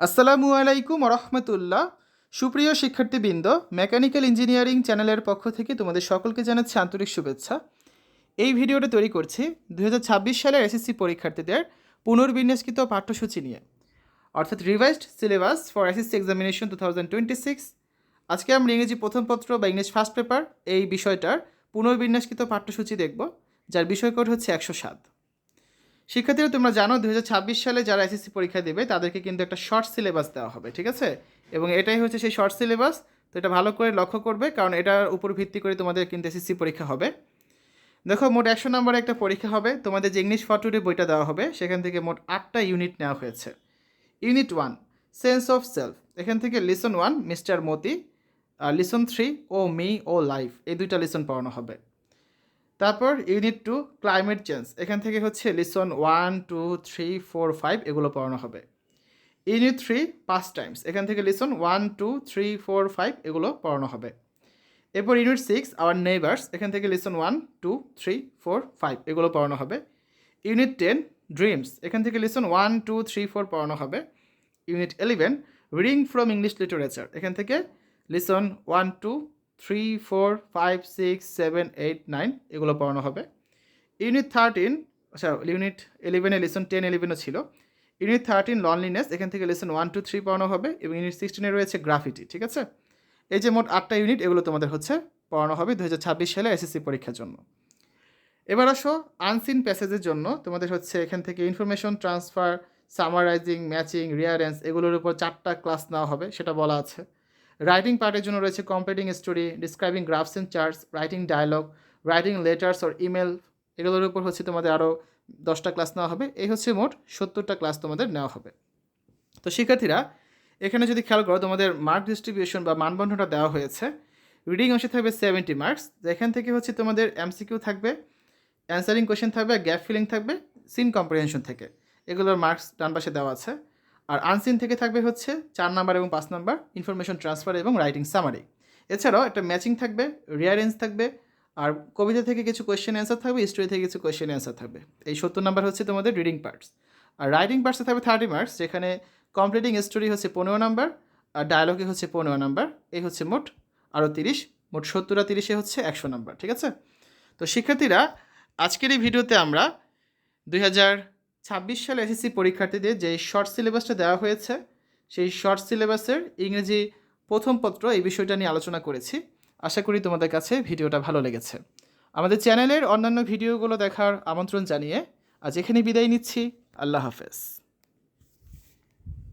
আসসালামু আলাইকুম রহমতুল্লাহ সুপ্রিয় শিক্ষার্থীবৃন্দ, মেকানিক্যাল ইঞ্জিনিয়ারিং চ্যানেলের পক্ষ থেকে তোমাদের সকলকে জানাচ্ছি আন্তরিক শুভেচ্ছা। এই ভিডিওটা তৈরি করছি দু হাজার ছাব্বিশ সালের এসএসসি পরীক্ষার্থীদের পুনর্বিন্যাসকৃত পাঠ্যসূচি নিয়ে। অর্থাৎ revised syllabus for SSC examination two thousand twenty six আজকে আমরা ইংরেজি প্রথম পত্র বা ইংলিশ ফার্স্ট পেপার এই বিষয়টার পুনর্বিন্যাসকৃত পাঠ্যসূচি দেখব, যার বিষয় কোড হচ্ছে একশো সাত। শিক্ষার্থীরা, তোমরা জানো দু হাজার ছাব্বিশ সালে যারা এসএসসি পরীক্ষা দেবে, তাদেরকে কিন্তু একটা শর্ট সিলেবাস দেওয়া হবে, ঠিক আছে? এবং এটাই হচ্ছে সেই শর্ট সিলেবাস তো এটা ভালো করে লক্ষ্য করবে, কারণ এটার উপর ভিত্তি করে তোমাদের কিন্তু এসএসসি পরীক্ষা হবে। দেখো, মোট একশো নম্বরে একটা পরীক্ষা হবে, তোমাদের যে ইংলিশ ফটোরে বইটা দেওয়া হবে, সেখান থেকে মোট আটটা ইউনিট নেওয়া হয়েছে। Unit one sense of self এখান থেকে lesson one mister Moti lesson three O me O life এই দুইটা লিসন পড়ানো হবে। তারপর ইউনিট টু ক্লাইমেট চেঞ্জ এখান থেকে হচ্ছে lesson one two three four five এগুলো পড়ানো হবে। ইউনিট থ্রি পাঁচ টাইমস এখান থেকে lesson one two three four five এগুলো পড়ানো হবে। এরপর ইউনিট সিক্স আওয়ার নেইবার্স এখান থেকে lesson one two three four five এগুলো পড়ানো হবে। ইউনিট টেন ড্রিমস এখান থেকে lesson one two three four পড়ানো হবে। Unit eleven reading from English literature এখান থেকে lesson one two three four five six seven eight nine এগুলো পড়ানো হবে। ইউনিট থার্টিন আচ্ছা ইউনিট ইলেভেনে লিসন টেন ইলেভেনও ছিল। ইউনিট থার্টিন লনলিনেস এখান থেকে লিসন ওয়ান টু থ্রি পড়ানো হবে এবং ইউনিট সিক্সটিনে রয়েছে গ্রাফিটি ঠিক আছে? এই যে মোট আটটা ইউনিট এগুলো তোমাদের হচ্ছে পড়ানো হবে দু হাজার ছাব্বিশ সালে এসএসসি পরীক্ষার জন্য। এবার আসো আনসিন প্যাসেজের জন্য। তোমাদের হচ্ছে এখান থেকে information transfer summarising matching rearrange এগুলোর উপর চারটা ক্লাস নেওয়া হবে, সেটা বলা আছে। রাইটিং পার্টের জন্য রয়েছে completing story describing graphs and charts writing dialogue writing letters or email এগুলোর উপর হচ্ছে তোমাদের আরও দশটা ক্লাস নেওয়া হবে। এই হচ্ছে মোট সত্তরটা ক্লাস তোমাদের নেওয়া হবে। তো শিক্ষার্থীরা, এখানে যদি খেয়াল করো, তোমাদের মার্ক ডিস্ট্রিবিউশন বা মানবন্ধনটা দেওয়া হয়েছে। রিডিং অংশে থাকবে সেভেন্টি মার্কস এখান থেকে হচ্ছে তোমাদের এমসিকিউ থাকবে অ্যান্সারিং কোয়েশ্চেন থাকবে গ্যাপ ফিলিং থাকবে সিন কম্প্রিহেনশন থেকে। এগুলোর মার্কস ডান পাশে দেওয়া আছে। আর আনসিন থেকে থাকবে হচ্ছে চার নাম্বার এবং পাঁচ নাম্বার ইনফরমেশন ট্রান্সফার এবং রাইটিং সামারি এছাড়াও একটা ম্যাচিং থাকবে রিয়ারেঞ্জ থাকবে, আর কবিতা থেকে কিছু কোয়েশ্চেন অ্যান্সার থাকবে হিস্ট্রি থেকে কিছু কোয়েশ্চেন অ্যান্সার থাকবে। এই সত্তর নাম্বার হচ্ছে তোমাদের রিডিং পার্টস আর রাইটিং পার্টসে থাকবে থার্টি মার্কস যেখানে কমপ্লিটিং স্টোরি হচ্ছে পনেরো নাম্বার, আর ডায়লগে হচ্ছে পনেরো নাম্বার, এই হচ্ছে মোট আরও তিরিশ, মোট সত্তর আর তিরিশে হচ্ছে একশো নাম্বার, ঠিক আছে? তো শিক্ষার্থীরা, আজকের এই ভিডিওতে আমরা দুই হাজার ছাব্বিশ সালে এসএসসি পরীক্ষার্থীদের যে শর্ট সিলেবাসটা দেওয়া হয়েছে, সেই শর্ট সিলেবাসের ইংরেজি প্রথম পত্র এই বিষয়টা নিয়ে আলোচনা করেছি। আশা করি তোমাদের কাছে ভিডিওটা ভালো লেগেছে। আমাদের চ্যানেলের অন্যান্য ভিডিওগুলো দেখার আমন্ত্রণ জানিয়ে আজ এখানে বিদায় নিচ্ছি। আল্লাহ হাফেজ।